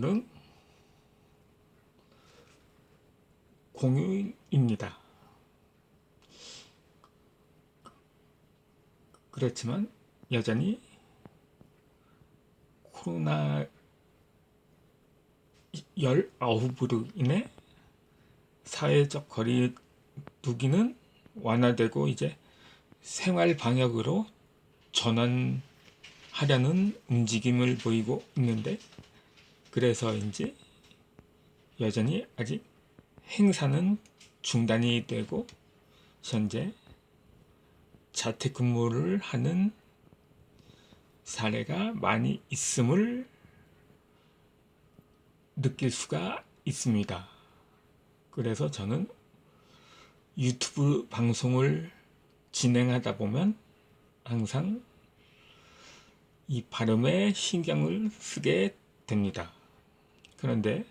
유튜브는 공유입니다. 그렇지만 여전히 코로나 19으로 인해 사회적 거리 두기는 완화되고 이제 생활 방역으로 전환하려는 움직임을 보이고 있는데 그래서인지 여전히 아직 행사는 중단이 되고 현재 자택근무를 하는 사례가 많이 있음을 느낄 수가 있습니다. 그래서 저는 유튜브 방송을 진행하다 보면 항상 이 발음에 신경을 쓰게 됩니다. 그런데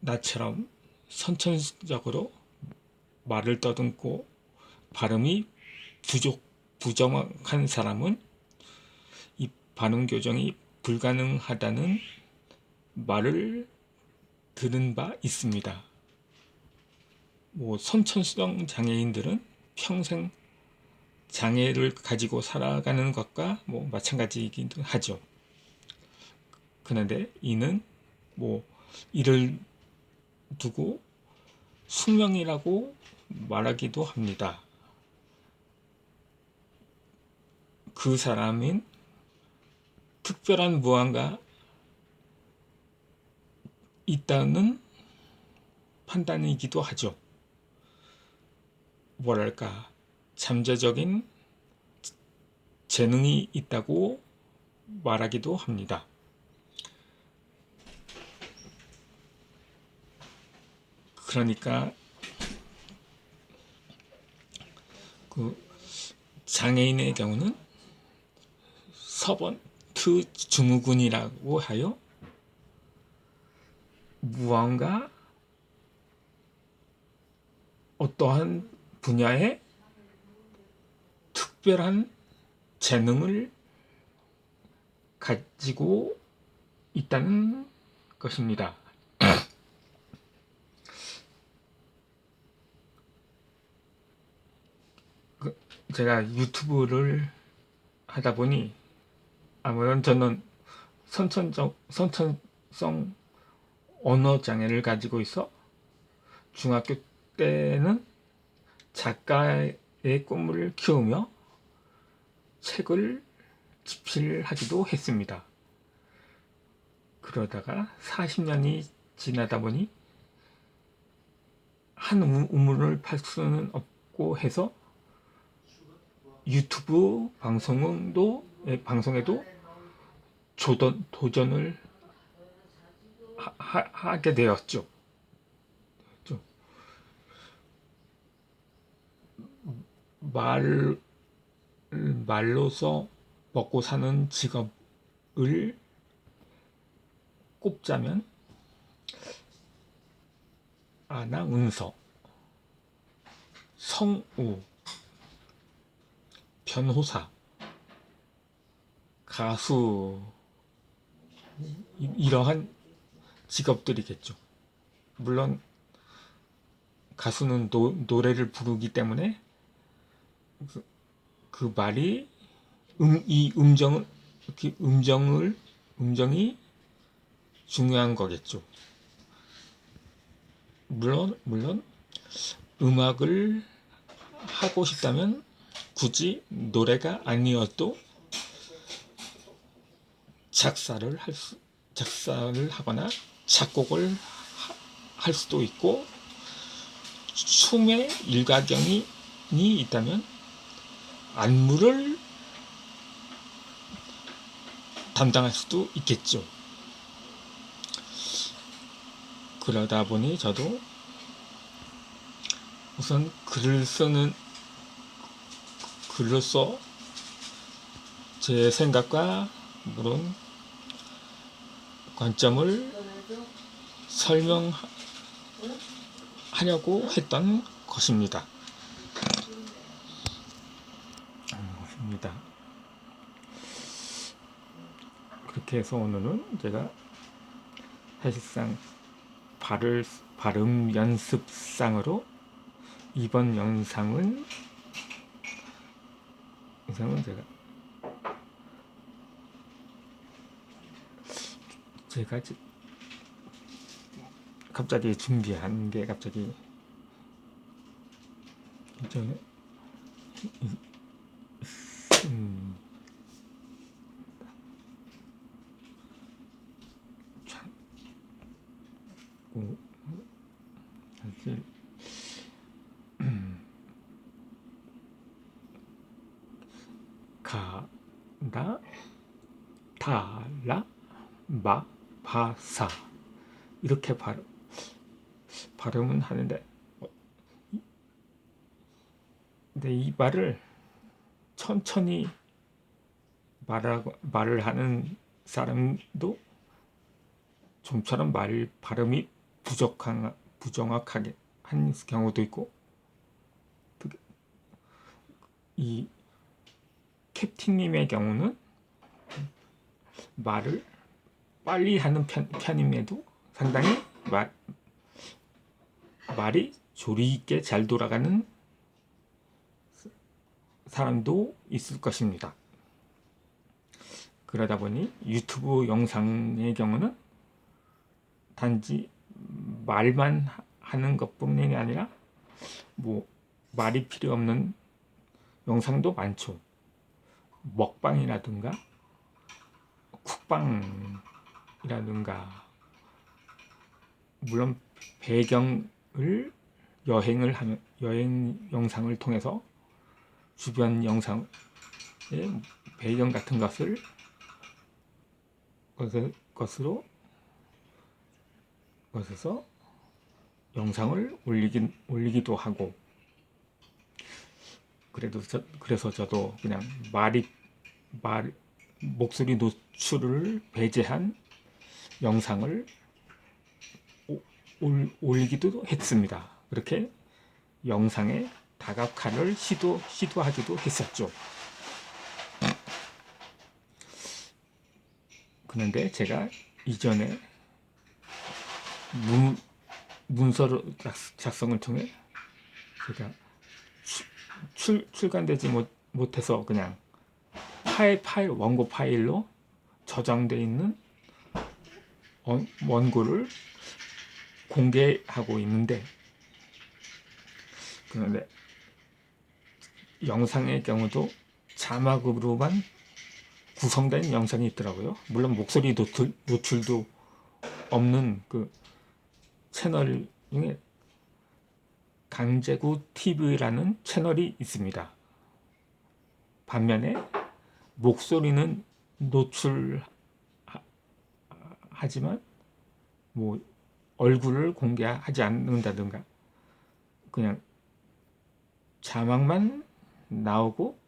나처럼 선천적으로 말을 떠듬고 발음이 부족, 부정확한 사람은 이 발음 교정이 불가능하다는 말을 들은 바 있습니다. 뭐 선천성 장애인들은 평생 장애를 가지고 살아가는 것과 뭐 마찬가지이기도 하죠. 그런데 이는 뭐 이를 두고 숙명이라고 말하기도 합니다. 그 사람인 특별한 무언가 있다는 판단이기도 하죠. 뭐랄까, 잠재적인 재능이 있다고 말하기도 합니다. 그러니까 그 장애인의 경우는 서번트 증후군이라고 하여 무언가 어떠한 분야에 특별한 재능을 가지고 있다는 것입니다. 그 제가 유튜브를 하다 보니 아무런 저는 선천적 선천성 언어 장애를 가지고 있어 중학교 때는 작가의 꿈을 키우며 책을 집필하기도 했습니다. 그러다가 40년이 지나다 보니 한 우물을 팔 수는 없고 해서 유튜브 방송도 예, 방송에도 조던, 도전을 하, 하게 되었죠. 말 말로서 먹고 사는 직업을 꼽자면 아나운서, 성우, 변호사, 가수 이러한 직업들이겠죠. 물론 가수는 노, 노래를 부르기 때문에 그, 그 말이 음, 이 음정을 이렇게 음정을 음정이 중요한 거겠죠. 물론 물론 음악을 하고 싶다면 굳이 노래가 아니어도 작사를 할 수, 작사를 하거나 작곡을 할 수도 있고 춤의 일가견이 있다면 안무를 담당할 수도 있겠죠. 그러다 보니 저도 우선 글을 쓰는 써 제 생각과 물론 관점을 설명하려고 했던 것입니다. 것입니다. 그렇게 해서 오늘은 제가 사실상 발을 발음 연습상으로 이번 영상은 영상은 제가 제가 지- 갑자기 준비한 게 갑자기 이전에 이- 음, 참, 오, 사실 가다 달라 마 바사. 이렇게 발음 발음은 하는데 어, 이- 근데 이 말을 천천히 말하고 말을 하는 사람도 좀처럼 말 발음이 부족한 부정확하게 한 경우도 있고 그- 이 캡틴님의 경우는 말을 빨리 하는 편, 편임에도 상당히 말, 말이 조리 있게 잘 돌아가는 사람도 있을 것입니다. 그러다 보니 유튜브 영상의 경우는 단지 말만 하- 하는 것뿐만이 아니라 뭐 말이 필요 없는 영상도 많죠. 먹방이라든가 쿡방 이라든가 물론 배경을 여행을 하면 여행 영상을 통해서 주변 영상의 배경 같은 것을 것으로 것에서 영상을 올리긴 올리기도 하고. 그래도 저, 그래서 저도 그냥 말이 말 목소리 노출을 배제한 영상을 오- 올, 올리기도 했습니다. 그렇게 영상의 다각화를 시도 시도하기도 했었죠. 그런데 제가 이전에 문 문서 작성을 통해 제가 출, 출, 출간되지 못, 못해서 그냥 파일 파일 원고 파일로 저장돼 있는 원, 원고를 공개하고 있는데 그런데 영상의 경우도 자막으로만 구성된 영상이 있더라고요. 물론 목소리 노출, 노출도 없는 그 채널 중에 강제구 TV라는 채널이 있습니다. 반면에 목소리는 노출 하지만 뭐 얼굴을 공개하지 않는다든가 그냥 자막만 나오고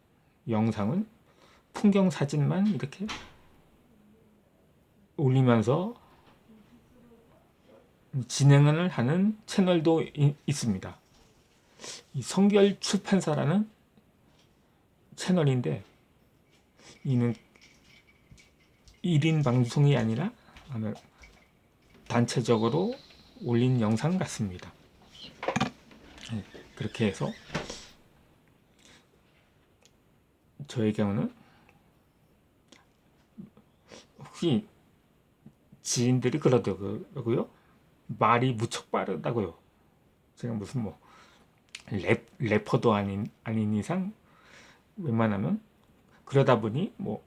영상은 풍경 사진만 이렇게 올리면서 진행을 하는 채널도 이- 있습니다. 이 성결 출판사라는 채널인데 이는 1인 방송이 아니라 아마 단체적으로 올린 영상 같습니다. 네, 그렇게 해서 저의 경우는 혹시 지인들이 그러더라고요. 말이 무척 빠르다고요. 제가 무슨 뭐 랩, 래퍼도 아닌 아닌 이상 웬만하면 그러다 보니 뭐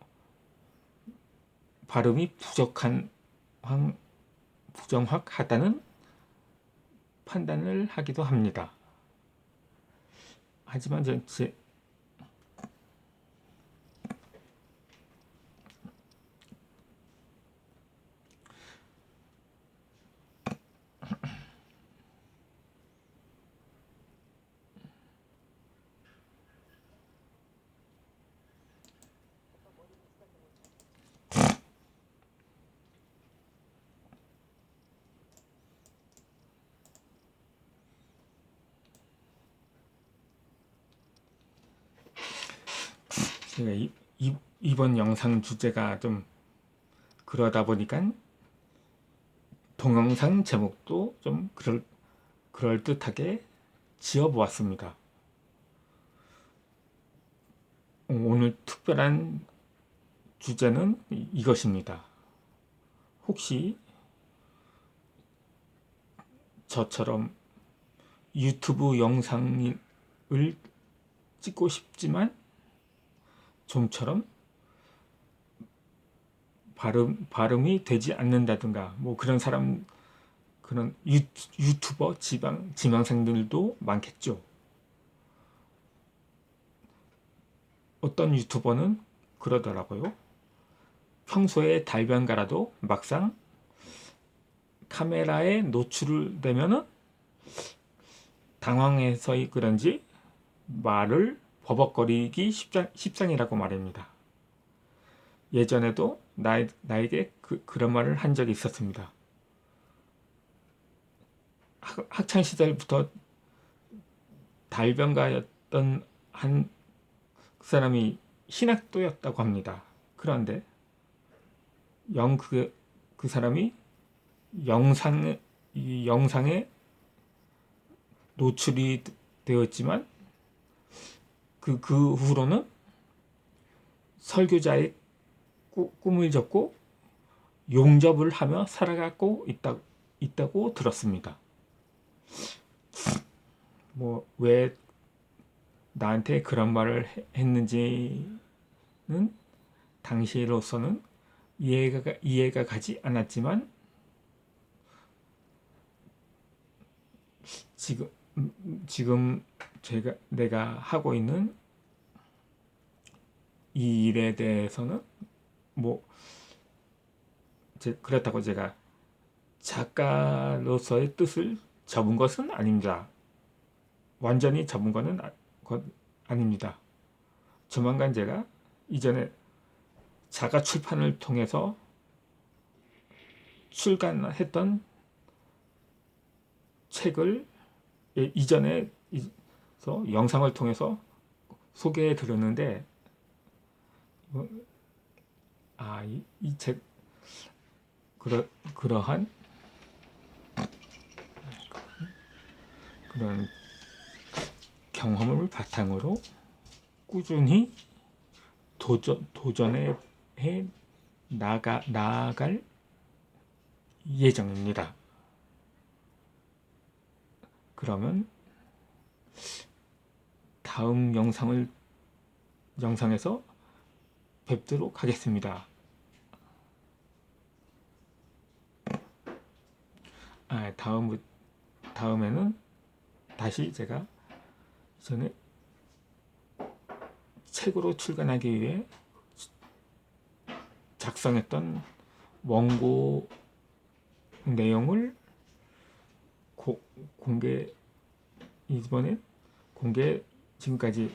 발음이 부족한 황 부정확하다는 판단을 하기도 합니다. 하지만 저- 제 제가 이, 이, 이번 영상 주제가 좀 그러다 보니까 동영상 제목도 좀 그럴 그럴 듯하게 지어 보았습니다. 오늘 특별한 주제는 이- 이것입니다. 혹시 저처럼 유튜브 영상을 찍고 싶지만 좀처럼 발음 발음이 되지 않는다든가 뭐 그런 사람 그런 유, 유튜버 지방 지망생들도 많겠죠. 어떤 유튜버는 그러더라고요. 평소에 달변가라도 막상 카메라에 노출되면은 당황해서 그런지 말을 버벅거리기 십상, 십상이라고 말합니다. 예전에도 나, 나에게 그, 그런 말을 한 적이 있었습니다. 학, 학창 시절부터 달변가였던 한 사람이 신학도였다고 합니다. 그런데 영 그 그 사람이 영상 이 영상에 노출이 되었지만 그, 그 후로는 설교자의 꾸- 꿈을 접고 용접을 하며 살아가고 있다, 있다고 들었습니다. 뭐, 왜 나한테 그런 말을 해- 했는지는 당시로서는 이해가, 이해가 가지 않았지만 지금 음, 지금 제가 내가 하고 있는 이 일에 대해서는 뭐 제, 그렇다고 제가 작가로서의 뜻을 접은 것은 아닙니다. 완전히 접은 것은 아, 것 아닙니다. 조만간 제가 이전에 자가 출판을 통해서 출간했던 책을 예, 이전에 서 영상을 통해서 소개해 드렸는데 어, 아이 책 그러 그러한 그런 경험을 바탕으로 꾸준히 도전 도전해 해 나가 나아갈 예정입니다. 그러면 다음 영상을 영상에서 뵙도록 하겠습니다. 아, 다음 다음에는 다시 제가 전에 책으로 출간하기 위해 작성했던 원고 내용을 고, 공개 이번에 공개 지금까지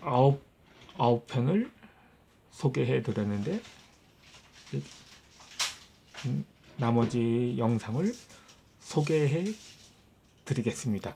아홉 아홉 편을 소개해 드렸는데 음, 나머지 영상을 소개해 드리겠습니다.